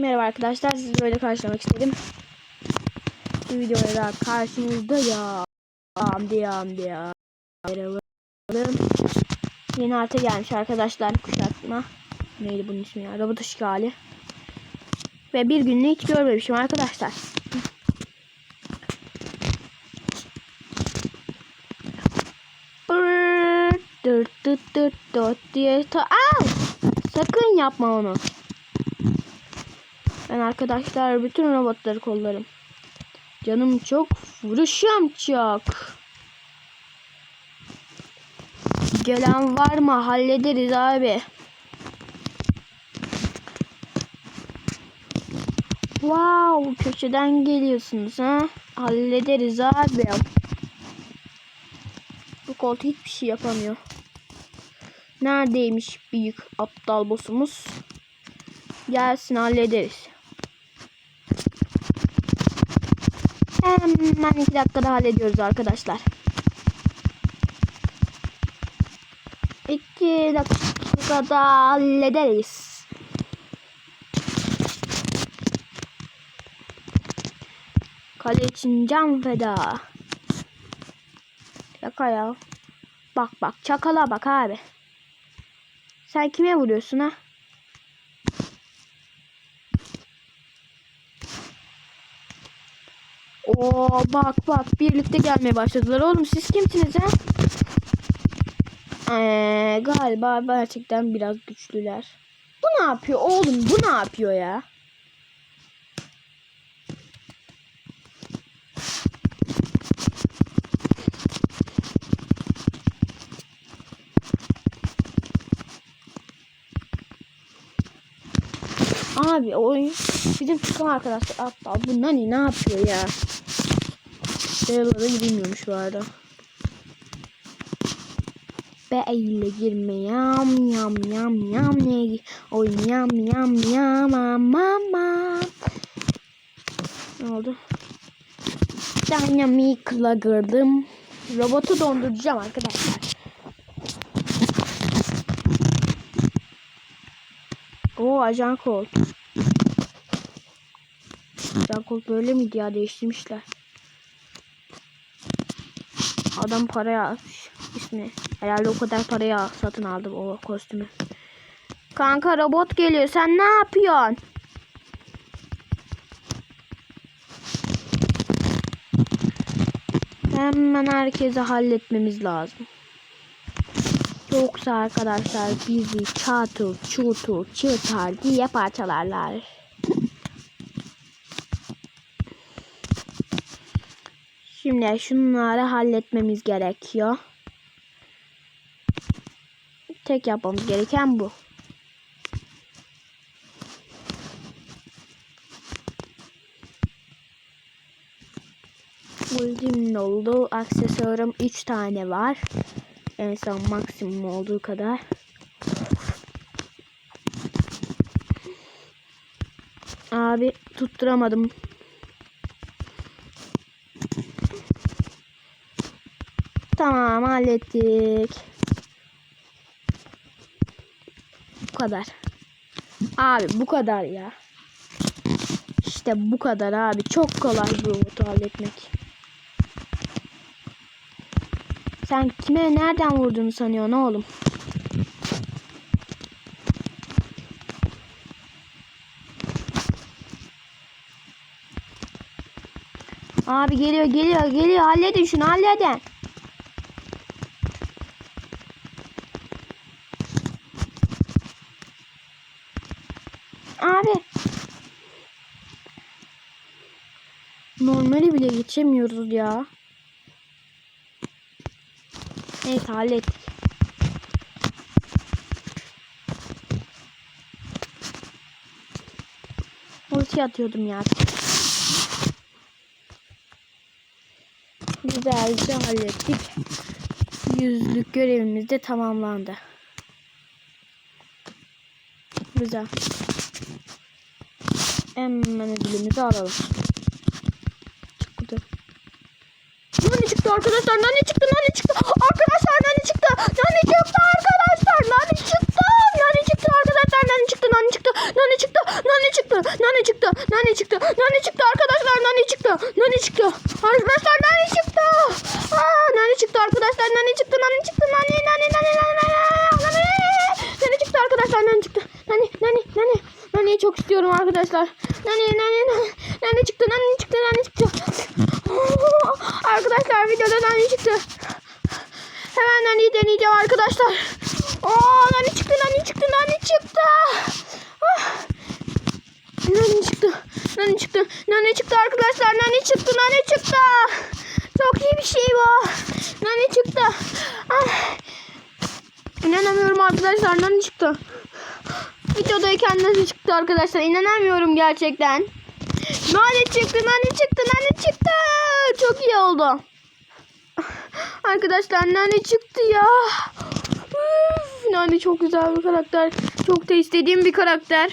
Merhaba arkadaşlar sizi böyle karşılamak istedim. Bu videoya da karşınızda ya. Amdi amdi. Merhaba. Yeni harita gelmiş arkadaşlar kuşatma. Neydi bunun ismi ya? Robot işgali. Ve bir günlük hiç görmemişim arkadaşlar. Dırt dırt dırt dırt diye ta! Sakın yapma onu. Ben arkadaşlar bütün robotları kollarım. Canım çok, vuruşum çok. Gelen var mı? Hallederiz abi. Wow, köşeden geliyorsunuz ha? Hallederiz abi. Bu koltuk hiçbir şey yapamıyor. Neredeymiş büyük aptal boss'umuz? Gelsin hallederiz. Hemen iki dakikada hallediyoruz arkadaşlar. İki dakikada hallederiz. Kale için can feda. Şaka ya. Bak bak çakala bak abi. Sen kime vuruyorsun ha? Oo bak bak birlikte gelmeye başladılar. Oğlum siz kimsiniz ha? Ee, galiba gerçekten biraz güçlüler. Bu ne yapıyor oğlum? Bu ne yapıyor ya? Abi oyun bizim takım arkadaşlar aptal. Bu nani ne yapıyor ya? Buralara girilmiyormuş bu arada. Be ile girme yam yam yam yam ne oy yam yam yam mama. Ne oldu? Dynamic'la girdim. Robotu donduracağım arkadaşlar. O ajan kol. Ajan kol böyle miydi ya değiştirmişler. Adam paraya almış ismi. Herhalde o kadar paraya satın aldım o kostümü. Kanka robot geliyor. Sen ne yapıyorsun? Hemen herkese halletmemiz lazım. Yoksa arkadaşlar bizi çatır çutur çırtar diye parçalarlar. Şimdi şunları halletmemiz gerekiyor. Tek yapmamız gereken bu. Ultim oldu. Aksesuarım 3 tane var. En son maksimum olduğu kadar. Abi tutturamadım. Tamam hallettik. Bu kadar. Abi bu kadar ya. İşte bu kadar abi. Çok kolay bu robotu halletmek. Sen kime nereden vurduğunu sanıyorsun oğlum? Abi geliyor geliyor geliyor halledin şunu halledin. Abi. Normali bile geçemiyoruz ya. Evet hallettik. Ulti atıyordum ya. Güzelce hallettik. Yüzlük görevimiz de tamamlandı. Güzel. Hemen ödülümüzü alalım. Çıktı. Nane çıktı arkadaşlar. Nane çıktı. Nane çıktı. Arkadaşlar nane çıktı. Nane çıktı arkadaşlar. Nane çıktı. Nane çıktı arkadaşlar. Nane çıktı. Nane çıktı. Nane çıktı. Nani çıktı. Nani çıktı. Nani çıktı. Nani çıktı arkadaşlar. Nani çıktı. Nani çıktı. Arkadaşlar Nani çıktı. Aa, Nani çıktı arkadaşlar. Nani çıktı. Nani çıktı. Nani Nani Nani Nani Nani Nani çıktı arkadaşlar. Nani çıktı. Nani Nani Nani Nani'yi çok istiyorum arkadaşlar. Nani Nani Nani Nani çıktı. Nani çıktı. Nani çıktı. Arkadaşlar videoda Nani çıktı. Hemen Nani'yi deneyeceğim arkadaşlar. Aa Nani çıktı. Nani çıktı. Nani çıktı. Ah. Nani çıktı. Nani çıktı. Nani çıktı arkadaşlar. Nani çıktı. Nani çıktı. Çok iyi bir şey bu. Nani çıktı. Ah. İnanamıyorum arkadaşlar. Nani çıktı. Videodayken nasıl çıktı arkadaşlar? İnanamıyorum gerçekten. Nani çıktı. Nani çıktı. Nani çıktı. Çok iyi oldu. Arkadaşlar Nani çıktı ya. Üf, Nani çok güzel bir karakter. Çok da istediğim bir karakter.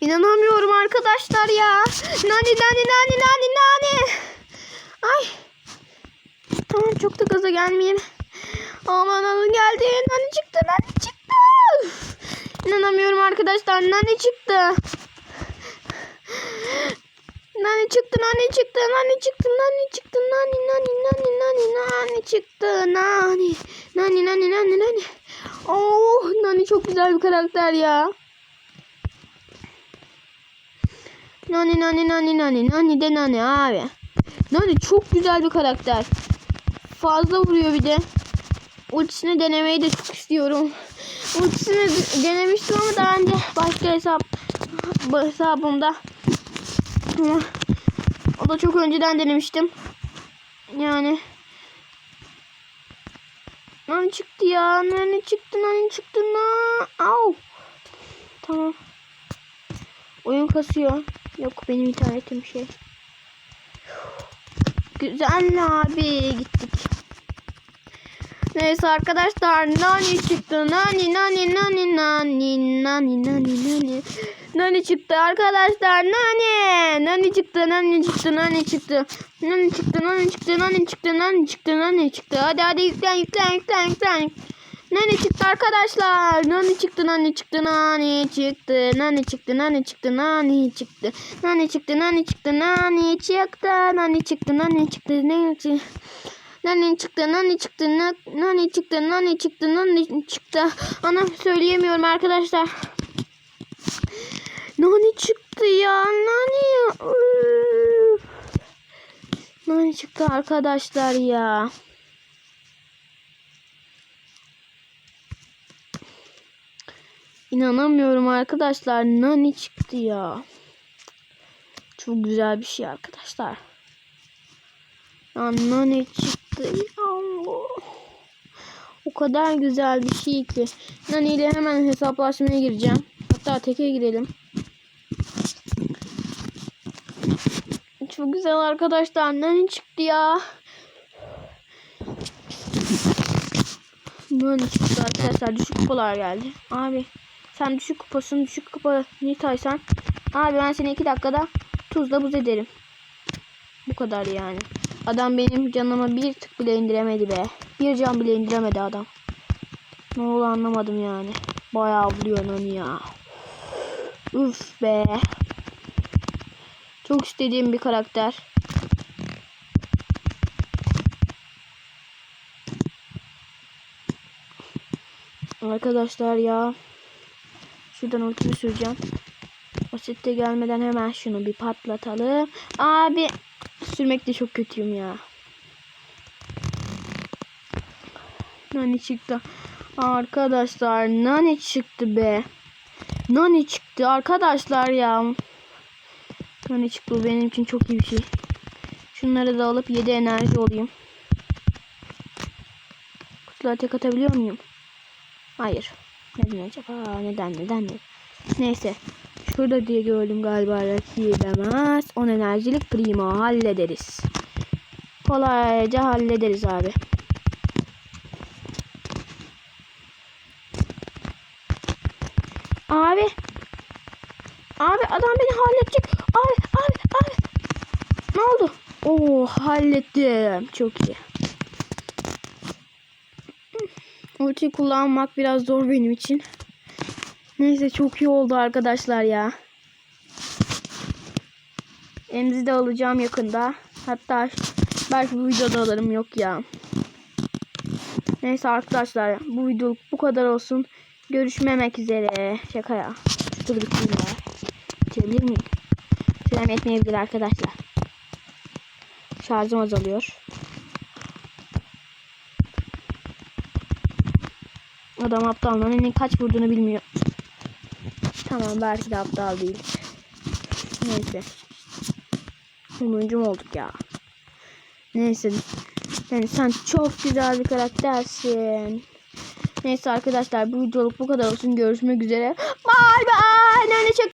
İnanamıyorum arkadaşlar ya. Nani nani nani nani nani. Ay. Tamam çok da gaza gelmeyeyim. Aman aman geldi. Nani çıktı nani çıktı. İnanamıyorum arkadaşlar. Nani çıktı. Nani çıktı, nani çıktı, nani çıktı, nani çıktı, nani nani nani nani nani çıktı, nani nani nani nani nani. Oh, nani çok güzel bir karakter ya. Nani nani nani nani nani de nani abi. Nani çok güzel bir karakter. Fazla vuruyor bir de. Ultisini denemeyi de çok istiyorum. Ultisini de- denemiştim ama daha önce başka hesap hesabımda. Ama o da çok önceden denemiştim. Yani Nani çıktı ya? Nani çıktı? Nani çıktı? Na? Au. Tamam. Oyun kasıyor. Yok benim internetim şey. Güzel abi gittik. Neyse arkadaşlar nani çıktı nani nani nani nani nani nani nani nani çıktı arkadaşlar nani nani çıktı nani çıktı nani çıktı nani çıktı nani çıktı nani çıktı nani çıktı nani çıktı hadi hadi yüklen yüklen yüklen yüklen Nani çıktı arkadaşlar. Nani çıktı, nani çıktı, nani çıktı, nani çıktı, nani çıktı, nani çıktı, nani çıktı, nani çıktı, nani çıktı, nani çıktı, nani çıktı, nani çıktı. Nani çıktı, nani çıktı, na- nani çıktı, nani çıktı, nani çıktı. Ana söyleyemiyorum arkadaşlar. Nani çıktı ya, nani. Üf. Nani çıktı arkadaşlar ya. İnanamıyorum arkadaşlar. Nani çıktı ya. Çok güzel bir şey arkadaşlar. Ya Nani çıktı. Ya. O kadar güzel bir şey ki. Nani ile hemen hesaplaşmaya gireceğim. Hatta teke girelim. Çok güzel arkadaşlar. Nani çıktı ya. Nani çıktı arkadaşlar. Düşük kupalar geldi. Abi sen düşük kupasın. Düşük kupa Nitaysan. Abi ben seni iki dakikada tuzla buz ederim. Bu kadar yani. Adam benim canıma bir tık bile indiremedi be. Bir can bile indiremedi adam. Ne oldu anlamadım yani. Bayağı vuruyor Nani ya. Üf be. Çok istediğim bir karakter. Arkadaşlar ya. Şuradan ultimi süreceğim. O sette gelmeden hemen şunu bir patlatalım. Abi sürmekte çok kötüyüm ya. Nani çıktı. Arkadaşlar nani çıktı be. Nani çıktı arkadaşlar ya. Nani çıktı bu benim için çok iyi bir şey. Şunları da alıp 7 enerji olayım. Kutulara tek atabiliyor muyum? Hayır. Neden acaba? Neden neden neden? Neyse. Şurada diye gördüm galiba rakibemez. 10 enerjilik primo hallederiz. Kolayca hallederiz. Abi. Abi adam beni halledecek. Abi abi abi. Ne oldu? Oo hallettim. Çok iyi. Ultiyi kullanmak biraz zor benim için. Neyse çok iyi oldu arkadaşlar ya. Emzi de alacağım yakında. Hatta belki bu videoda alırım yok ya. Neyse arkadaşlar bu videoluk bu kadar olsun. Görüşmemek üzere. Şaka ya. Dur bitireyim ya. Bitirebilir miyim? Sürem yetmeyebilir arkadaşlar. Şarjım azalıyor. Adam aptal lan. Ne kaç vurduğunu bilmiyor. Tamam belki de aptal değil. Neyse. 10. mu olduk ya? Neyse. Yani sen çok güzel bir karaktersin. Neyse arkadaşlar bu videoluk bu kadar olsun. Görüşmek üzere. Bye bye. Nerede çek